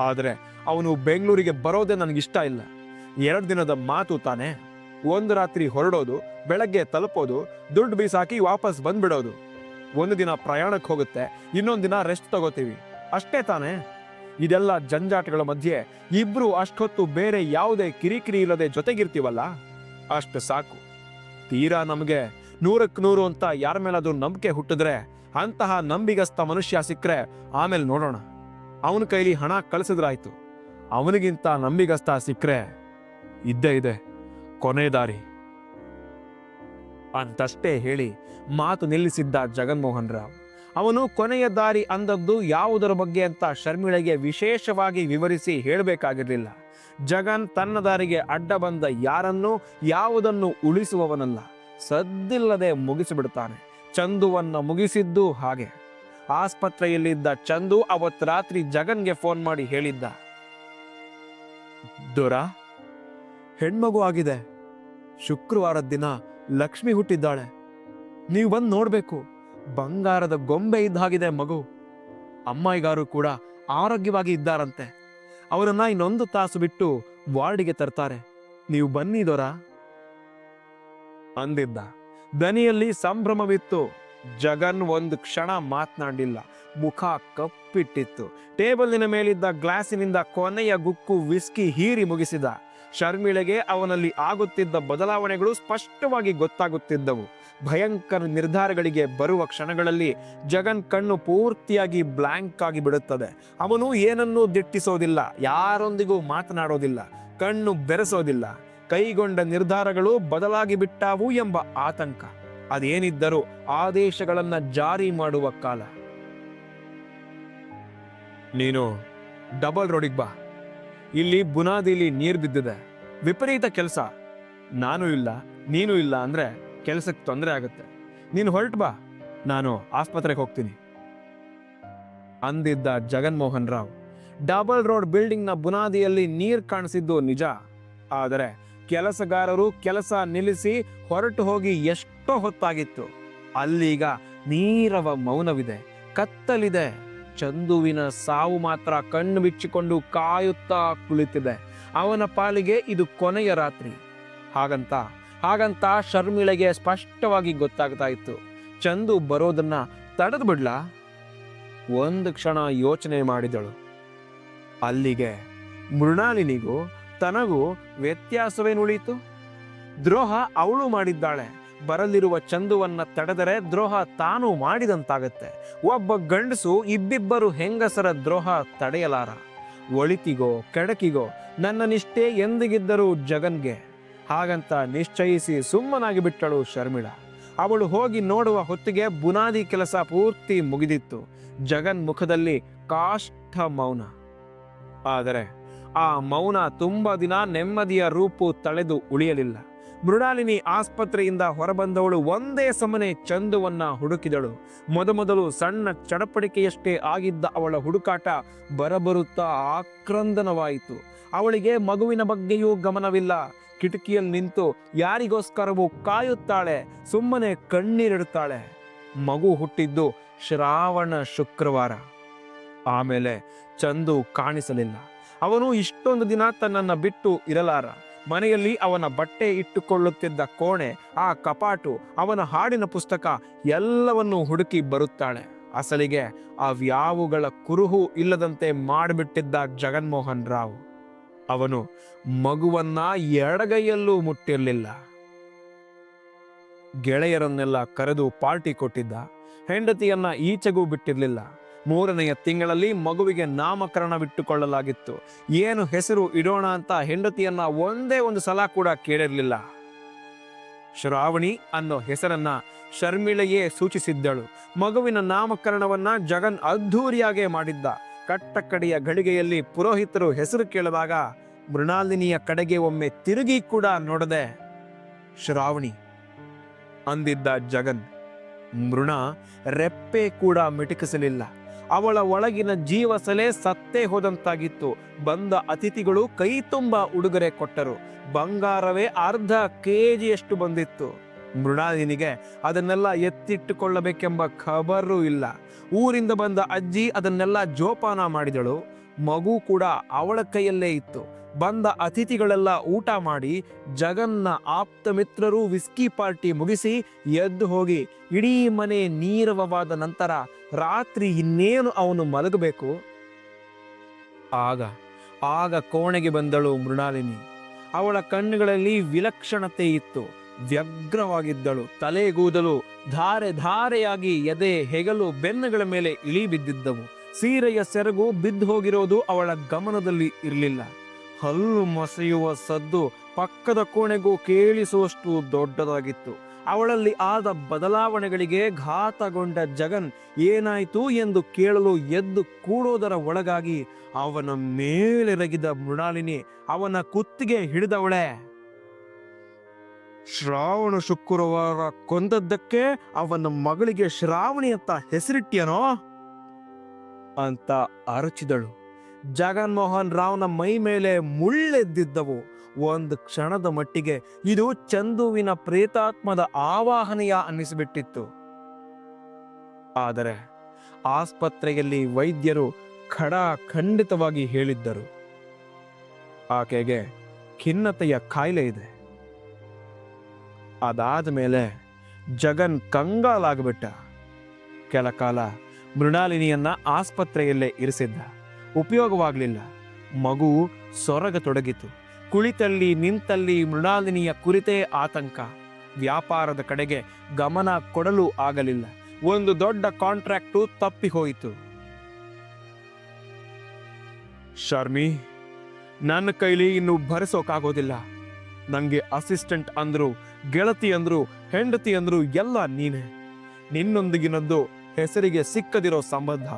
ಆದರೆ ಅವನು ಬೆಂಗಳೂರಿಗೆ ಬರೋದೇ ನನಗಿಷ್ಟ ಇಲ್ಲ. ಎರಡು ದಿನದ ಮಾತು ತಾನೆ. ಒಂದು ರಾತ್ರಿ ಹೊರಡೋದು, ಬೆಳಗ್ಗೆ ತಲುಪೋದು, ದುಡ್ಡು ಬೀಸಾಕಿ ವಾಪಸ್ ಬಂದ್ಬಿಡೋದು. ಒಂದು ದಿನ ಪ್ರಯಾಣಕ್ಕೆ ಹೋಗುತ್ತೆ, ಇನ್ನೊಂದು ದಿನ ರೆಸ್ಟ್ ತಗೋತೀವಿ. ಅಷ್ಟೇ ತಾನೇ. ಇದೆಲ್ಲ ಜಂಜಾಟಗಳ ಮಧ್ಯೆ ಇಬ್ರು ಅಷ್ಟೊತ್ತು ಬೇರೆ ಯಾವುದೇ ಕಿರಿಕಿರಿ ಇಲ್ಲದೆ ಜೊತೆಗಿರ್ತೀವಲ್ಲ? ಅಷ್ಟು ಸಾಕು. ತೀರಾ ನಮಗೆ ನೂರಕ್ಕೆ ನೂರು ಅಂತ ಯಾರ ಮೇಲಾದ್ರೂ ನಂಬಿಕೆ ಹುಟ್ಟಿದ್ರೆ ಅಂತಹ ನಂಬಿಗಸ್ತ ಮನುಷ್ಯ ಸಿಕ್ಕರೆ ಆಮೇಲೆ ನೋಡೋಣ. ಅವನ ಕೈಲಿ ಹಣ ಕಳಿಸಿದ್ರಾಯ್ತು. ಅವನಿಗಿಂತ ನಂಬಿಗಸ್ತ ಸಿಕ್ಕರೆ ಇದ್ದೇ ಇದೆ. ಕೊನೆ ದಾರಿ. ಅಂತಷ್ಟೇ ಹೇಳಿ ಮಾತು ನಿಲ್ಲಿಸಿದ್ದ ಜಗನ್ಮೋಹನ್ ರಾವ್ ಅವನು ಕೊನೆಯ ದಾರಿ ಅಂದದ್ದು ಯಾವುದರ ಬಗ್ಗೆ ಅಂತ ಶರ್ಮಿಳೆಗೆ ವಿಶೇಷವಾಗಿ ವಿವರಿಸಿ ಹೇಳಬೇಕಾಗಿರಲಿಲ್ಲ. ಜಗನ್ ತನ್ನ ದಾರಿಗೆ ಅಡ್ಡ ಬಂದ ಯಾರನ್ನೂ ಯಾವುದನ್ನು ಉಳಿಸುವವನಲ್ಲ. ಸದ್ದಿಲ್ಲದೆ ಮುಗಿಸಿಬಿಡ್ತಾನೆ. ಚಂದುವನ್ನ ಮುಗಿಸಿದ್ದು ಹಾಗೆ. ಆಸ್ಪತ್ರೆಯಲ್ಲಿದ್ದ ಚಂದು ಅವತ್ತು ರಾತ್ರಿ ಜಗನ್ಗೆ ಫೋನ್ ಮಾಡಿ ಹೇಳಿದ್ದ. ದೊರ, ಹೆಣ್ಮಗು ಆಗಿದೆ. ಶುಕ್ರವಾರದ ದಿನ ಲಕ್ಷ್ಮಿ ಹುಟ್ಟಿದ್ದಾಳೆ. ನೀವು ಬಂದು ನೋಡ್ಬೇಕು. ಬಂಗಾರದ ಗೊಂಬೆ ಇದ್ದಾಗಿದೆ ಮಗು. ಅಮ್ಮಾಯಿಗಾರು ಕೂಡ ಆರೋಗ್ಯವಾಗಿ ಇದ್ದಾರಂತೆ. ಅವರನ್ನ ಇನ್ನೊಂದು ತಾಸು ಬಿಟ್ಟು ವಾರ್ಡಿಗೆ ತರ್ತಾರೆ. ನೀವು ಬನ್ನಿ ದೊರ. ಅಂದಿದ್ದ. ದನಿಯಲ್ಲಿ ಸಂಭ್ರಮವಿತ್ತು. ಜಗನ್ ಒಂದು ಕ್ಷಣ ಮಾತನಾಡಿಲ್ಲ. ಮುಖ ಕಪ್ಪಿಟ್ಟಿತ್ತು. ಟೇಬಲ್ನ ಮೇಲಿದ್ದ ಗ್ಲಾಸಿನಿಂದ ಕೊನೆಯ ಗುಕ್ಕು ವಿಸ್ಕಿ ಹೀರಿ ಮುಗಿಸಿದ. ಶರ್ಮಿಳೆಗೆ ಅವನಲ್ಲಿ ಆಗುತ್ತಿದ್ದ ಬದಲಾವಣೆಗಳು ಸ್ಪಷ್ಟವಾಗಿ ಗೊತ್ತಾಗುತ್ತಿದ್ದವು. ಭಯಂಕರ ನಿರ್ಧಾರಗಳಿಗೆ ಬರುವ ಕ್ಷಣಗಳಲ್ಲಿ ಜಗನ್ ಕಣ್ಣು ಪೂರ್ತಿಯಾಗಿ ಬ್ಲಾಂಕ್ ಆಗಿ ಬಿಡುತ್ತದೆ. ಅವನು ಏನನ್ನೂ ದಿಟ್ಟಿಸೋದಿಲ್ಲ. ಯಾರೊಂದಿಗೂ ಮಾತನಾಡೋದಿಲ್ಲ. ಕಣ್ಣು ಬೆರೆಸೋದಿಲ್ಲ. ಕೈಗೊಂಡ ನಿರ್ಧಾರಗಳು ಬದಲಾಗಿ ಬಿಟ್ಟಾವು ಎಂಬ ಆತಂಕ. ಅದೇನಿದ್ದರೂ ಆದೇಶಗಳನ್ನು ಜಾರಿ ಮಾಡುವ ಕಾಲ. ನೀನು ಡಬಲ್ ರೋಡಿಗೆ ಬಾ. ಇಲ್ಲಿ ಬುನಾದಿಲಿ ನೀರು ಬಿದ್ದಿದೆ. ವಿಪರೀತ ಕೆಲಸ. ನಾನು ಇಲ್ಲ, ನೀನು ಇಲ್ಲ ಅಂದ್ರೆ ಕೆಲಸಕ್ಕೆ ತೊಂದರೆ ಆಗುತ್ತೆ. ನೀನು ಹೊರಟು ಬಾ. ನಾನು ಆಸ್ಪತ್ರೆಗೆ ಹೋಗ್ತೀನಿ. ಅಂದಿದ್ದ ಜಗನ್ಮೋಹನ್ ರಾವ್, ಡಬಲ್ ರೋಡ್ ಬಿಲ್ಡಿಂಗ್ನ ಬುನಾದಿಯಲ್ಲಿ ನೀರು ಕಾಣಿಸಿದ್ದು ನಿಜ. ಆದರೆ ಕೆಲಸಗಾರರು ಕೆಲಸ ನಿಲ್ಲಿಸಿ ಹೊರಟು ಹೋಗಿ ಎಷ್ಟೋ ಹೊತ್ತಾಗಿತ್ತು. ಅಲ್ಲೀಗ ನೀರವ ಮೌನವಿದೆ, ಕತ್ತಲಿದೆ. ಚಂದುವಿನ ಸಾವು ಮಾತ್ರ ಕಣ್ಣು ಬಿಚ್ಚಿಕೊಂಡು ಕಾಯುತ್ತಾ ಕುಳಿತಿದೆ. ಅವನ ಪಾಲಿಗೆ ಇದು ಕೊನೆಯ ರಾತ್ರಿ. ಹಾಗಂತ ಹಾಗಂತ ಶರ್ಮಿಳೆಗೆ ಸ್ಪಷ್ಟವಾಗಿ ಗೊತ್ತಾಗ್ತಾ ಇತ್ತು. ಚಂದು ಬರೋದನ್ನ ತಡೆದು ಬಿಡ್ಲಾ? ಒಂದು ಕ್ಷಣ ಯೋಚನೆ ಮಾಡಿದಳು. ಅಲ್ಲಿಗೆ ಮೃಣಾಲಿನಿಗೂ ತನಗೂ ವ್ಯತ್ಯಾಸವೇನುಳಿತು ದ್ರೋಹ ಅವಳು ಮಾಡಿದ್ದಾಳೆ. ಬರಲಿರುವ ಚಂದುವನ್ನ ತಡೆದರೆ ದ್ರೋಹ ತಾನು ಮಾಡಿದಂತಾಗತ್ತೆ. ಒಬ್ಬ ಗಂಡಸು ಇಬ್ಬಿಬ್ಬರು ಹೆಂಗಸರ ದ್ರೋಹ ತಡೆಯಲಾರ. ಒಳಿತಿಗೋ, ಕೆಡಕಿಗೋ, ನನ್ನ ನಿಷ್ಠೆ ಎಂದಿಗಿದ್ದರೂ ಜಗನ್ಗೆ. ಹಾಗಂತ ನಿಶ್ಚಯಿಸಿ ಸುಮ್ಮನಾಗಿ ಬಿಟ್ಟಳು ಶರ್ಮಿಳಾ. ಅವಳು ಹೋಗಿ ನೋಡುವ ಹೊತ್ತಿಗೆ ಬುನಾದಿ ಕೆಲಸ ಪೂರ್ತಿ ಮುಗಿದಿತ್ತು. ಜಗನ್ ಮುಖದಲ್ಲಿ ಕಾಷ್ಠ ಮೌನ. ಆದರೆ ಆ ಮೌನ ತುಂಬ ದಿನ ನೆಮ್ಮದಿಯ ರೂಪು ತಳೆದು ಉಳಿಯಲಿಲ್ಲ. ಮೃಣಾಲಿನಿ ಆಸ್ಪತ್ರೆಯಿಂದ ಹೊರಬಂದವಳು ಒಂದೇ ಸಮನೆ ಚಂದುವನ್ನ ಹುಡುಕಿದಳು. ಮೊದಮೊದಲು ಸಣ್ಣ ಚಡಪಡಿಕೆಯಷ್ಟೇ ಆಗಿದ್ದ ಅವಳ ಹುಡುಕಾಟ ಬರಬರುತ್ತಾ ಆಕ್ರಂದನವಾಯಿತು. ಅವಳಿಗೆ ಮಗುವಿನ ಬಗ್ಗೆಯೂ ಗಮನವಿಲ್ಲ. ಕಿಟಕಿಯಲ್ಲಿ ನಿಂತು ಯಾರಿಗೋಸ್ಕರವೂ ಕಾಯುತ್ತಾಳೆ, ಸುಮ್ಮನೆ ಕಣ್ಣೀರಿಡುತ್ತಾಳೆ. ಮಗು ಹುಟ್ಟಿದ್ದು ಶ್ರಾವಣ ಶುಕ್ರವಾರ. ಆಮೇಲೆ ಚಂದು ಕಾಣಿಸಲಿಲ್ಲ. ಅವನು ಇಷ್ಟೊಂದು ದಿನ ತನ್ನನ್ನು ಬಿಟ್ಟು ಇರಲಾರ. ಮನೆಯಲ್ಲಿ ಅವನ ಬಟ್ಟೆ ಇಟ್ಟುಕೊಳ್ಳುತ್ತಿದ್ದ ಕೋಣೆ, ಆ ಕಪಾಟು, ಅವನ ಹಾಡಿನ ಪುಸ್ತಕ ಎಲ್ಲವನ್ನೂ ಹುಡುಕಿ ಬರುತ್ತಾಳೆ. ಅಸಲಿಗೆ ಅವ್ಯಾವುಗಳ ಕುರುಹು ಇಲ್ಲದಂತೆ ಮಾಡಿಬಿಟ್ಟಿದ್ದ ಜಗನ್ಮೋಹನ್ ರಾವ್. ಅವನು ಮಗುವನ್ನ ಎಡಗೈಯಲ್ಲೂ ಮುಟ್ಟಿರಲಿಲ್ಲ. ಗೆಳೆಯರನ್ನೆಲ್ಲ ಕರೆದು ಪಾರ್ಟಿ ಕೊಟ್ಟಿದ್ದ. ಹೆಂಡತಿಯನ್ನ ಈಚೆಗೂ ಬಿಟ್ಟಿರಲಿಲ್ಲ. ಮೂರನೆಯ ತಿಂಗಳಲ್ಲಿ ಮಗುವಿಗೆ ನಾಮಕರಣವಿಟ್ಟುಕೊಳ್ಳಲಾಗಿತ್ತು. ಏನು ಹೆಸರು ಇಡೋಣ ಅಂತ ಹೆಂಡತಿಯನ್ನ ಒಂದೇ ಒಂದು ಸಲ ಕೂಡ ಕೇಳಿರಲಿಲ್ಲ. ಶ್ರಾವಣಿ ಅನ್ನೋ ಹೆಸರನ್ನ ಶರ್ಮಿಳೆಯೇ ಸೂಚಿಸಿದ್ದಳು. ಮಗುವಿನ ನಾಮಕರಣವನ್ನ ಜಗನ್ ಅದ್ಧೂರಿಯಾಗೇ ಮಾಡಿದ್ದ. ಕಟ್ಟಕಡೆಯ ಗಳಿಗೆಯಲ್ಲಿ ಪುರೋಹಿತರು ಹೆಸರು ಕೇಳುವಾಗ ಮೃಣಾಲಿನಿಯ ಕಡೆಗೆ ಒಮ್ಮೆ ತಿರುಗಿ ಕೂಡ ನೋಡದೆ, ಶ್ರಾವಣಿ, ಅಂದಿದ್ದ ಜಗನ್. ಮೃಣ ರೆಪ್ಪೆ ಕೂಡ ಮಿಟುಕಿಸಲಿಲ್ಲ. ಅವಳ ಒಳಗಿನ ಜೀವಸಲೆ ಸತ್ತೇ ಹೋದಂತಾಗಿತ್ತು. ಬಂದ ಅತಿಥಿಗಳು ಕೈ ತುಂಬ ಉಡುಗೊರೆ ಕೊಟ್ಟರು. ಬಂಗಾರವೇ ಅರ್ಧ ಕೆಜಿಯಷ್ಟು ಬಂದಿತ್ತು. ಮೃಣಾಲಿನಿಗೆ ಅದನ್ನೆಲ್ಲ ಎತ್ತಿಟ್ಟುಕೊಳ್ಳಬೇಕೆಂಬ ಖಬರೂ ಇಲ್ಲ. ಊರಿಂದ ಬಂದ ಅಜ್ಜಿ ಅದನ್ನೆಲ್ಲ ಜೋಪಾನ ಮಾಡಿದಳು. ಮಗು ಕೂಡ ಅವಳ ಕೈಯಲ್ಲೇ ಇತ್ತು. ಬಂದ ಅತಿಥಿಗಳೆಲ್ಲ ಊಟ ಮಾಡಿ ಜಗನ್ನ ಆಪ್ತ ಮಿತ್ರರು ವಿಸ್ಕಿ ಪಾರ್ಟಿ ಮುಗಿಸಿ ಎದ್ದು ಹೋಗಿ ಇಡೀ ಮನೆ ನೀರವವಾದ ನಂತರ ರಾತ್ರಿ ಇನ್ನೇನು ಅವನು ಮಲಗಬೇಕು? ಆಗ ಆಗ ಕೋಣೆಗೆ ಬಂದಳು ಮೃಣಾಲಿನಿ. ಅವಳ ಕಣ್ಣುಗಳಲ್ಲಿ ವಿಲಕ್ಷಣತೆ ಇತ್ತು. ವ್ಯಗ್ರವಾಗಿದ್ದಳು, ತಲೆಗೂದಲು ಧಾರೆ ಧಾರೆಯಾಗಿ ಎದೆ ಹೆಗಲು ಬೆನ್ನುಗಳ ಮೇಲೆ ಇಳಿ ಬಿದ್ದಿದ್ದವು. ಸೀರೆಯ ಸೆರಗು ಬಿದ್ದು ಹೋಗಿರೋದು ಅವಳ ಗಮನದಲ್ಲಿ ಇರಲಿಲ್ಲ. ಹಲ್ಲು ಮಸೆಯುವ ಸದ್ದು ಪಕ್ಕದ ಕೋಣೆಗೂ ಕೇಳಿಸುವಷ್ಟು ದೊಡ್ಡದಾಗಿತ್ತು. ಅವಳಲ್ಲಿ ಆದ ಬದಲಾವಣೆಗಳಿಗೆ ಘಾತಗೊಂಡ ಜಗನ್ ಏನಾಯಿತು ಎಂದು ಕೇಳಲು ಎದ್ದು ಕೂಡೋದರ ಒಳಗಾಗಿ ಅವನ ಮೇಲೆರಗಿದ ಮೃಣಾಲಿನಿ ಅವನ ಕುತ್ತಿಗೆ ಹಿಡಿದವಳೆ. ಶ್ರಾವಣ ಶುಕ್ರವಾರ ಕೊಂದದ್ದಕ್ಕೆ ಅವನ ಮಗಳಿಗೆ ಶ್ರಾವಣಿ ಅಂತ ಹೆಸರಿಟ್ಟಿಯನೋ? ಅಂತ ಅರಚಿದಳು. ಜಗನ್ಮೋಹನ್ ರಾವ್ನ ಮೈ ಮೇಲೆ ಮುಳ್ಳೆದ್ದಿದ್ದವು. ಒಂದು ಕ್ಷಣದ ಮಟ್ಟಿಗೆ ಇದು ಚಂದುವಿನ ಪ್ರೇತಾತ್ಮದ ಆವಾಹನೆಯ ಅನ್ನಿಸಿಬಿಟ್ಟಿತ್ತು. ಆದರೆ ಆಸ್ಪತ್ರೆಯಲ್ಲಿ ವೈದ್ಯರು ಖಡ ಖಂಡಿತವಾಗಿ ಹೇಳಿದ್ದರು. ಆಕೆಗೆ ಖಿನ್ನತೆಯ ಕಾಯಿಲೆ ಇದೆ. ಅದಾದ ಮೇಲೆ ಜಗನ್ ಕಂಗಾಲಾಗ್ಬಿಟ್ಟ. ಕೆಲ ಕಾಲ ಮೃಣಾಲಿನಿಯನ್ನ ಆಸ್ಪತ್ರೆಯಲ್ಲೇ ಇರಿಸಿದ್ದ. ಉಪಯೋಗವಾಗಲಿಲ್ಲ. ಮಗು ಸೊರಗತೊಡಗಿತು. ಕುಳಿತಲ್ಲಿ ನಿಂತಲ್ಲಿ ಮೃಣಾಲಿನಿಯ ಕುರಿತೇ ಆತಂಕ. ವ್ಯಾಪಾರದ ಕಡೆಗೆ ಗಮನ ಕೊಡಲು ಆಗಲಿಲ್ಲ. ಒಂದು ದೊಡ್ಡ ಕಾಂಟ್ರಾಕ್ಟು ತಪ್ಪಿ ಹೋಯಿತು ಶರ್ಮಿ, ನನ್ನ ಕೈಲಿ ಇನ್ನು ಭರಿಸೋಕಾಗೋದಿಲ್ಲ. ನನಗೆ ಅಸಿಸ್ಟೆಂಟ್ ಅಂದ್ರು, ಗೆಳತಿ ಅಂದ್ರು, ಹೆಂಡತಿ ಅಂದ್ರು ಎಲ್ಲ ನೀನೆ. ನಿನ್ನೊಂದಿಗಿನದ್ದು ಹೆಸರಿಗೆ ಸಿಕ್ಕದಿರೋ ಸಂಬಂಧ.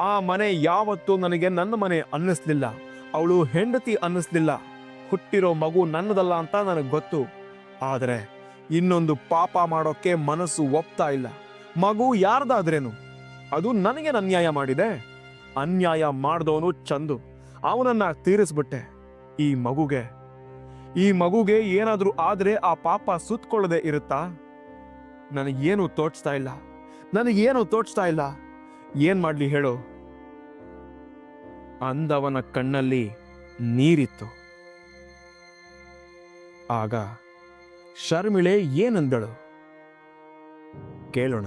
ಆ ಮನೆ ಯಾವತ್ತೂ ನನಗೆ ನನ್ನ ಮನೆ ಅನ್ನಿಸ್ಲಿಲ್ಲ. ಅವಳು ಹೆಂಡತಿ ಅನ್ನಿಸ್ಲಿಲ್ಲ. ಹುಟ್ಟಿರೋ ಮಗು ನನ್ನದಲ್ಲ ಅಂತ ನನಗೆ ಗೊತ್ತು. ಆದರೆ ಇನ್ನೊಂದು ಪಾಪ ಮಾಡೋಕ್ಕೆ ಮನಸ್ಸು ಒಪ್ತಾ ಇಲ್ಲ. ಮಗು ಯಾರ್ದಾದ್ರೇನು? ಅದು ನನಗೆ ಅನ್ಯಾಯ ಮಾಡಿದೆ. ಅನ್ಯಾಯ ಮಾಡಿದವನು ಚಂದು. ಅವನನ್ನ ತೀರಿಸ್ಬಿಟ್ಟೆ. ಈ ಮಗುಗೆ. ಈ ಮಗುಗೆ ಏನಾದರೂ ಆದ್ರೆ ಆ ಪಾಪ ಸುತ್ತಕೊಳ್ಳದೆ ಇರುತ್ತಾ? ನನಗೇನು ತೋಚ್ತಾ ಇಲ್ಲ. ನನಗೇನು ತೋಚ್ತಾ ಇಲ್ಲ? ಏನ್ ಮಾಡ್ಲಿ ಹೇಳು? ಅಂದವನ ಕಣ್ಣಲ್ಲಿ ನೀರಿತ್ತು. ಆಗ ಶರ್ಮಿಳೆ ಏನಂದಳು? ಕೇಳೋಣ.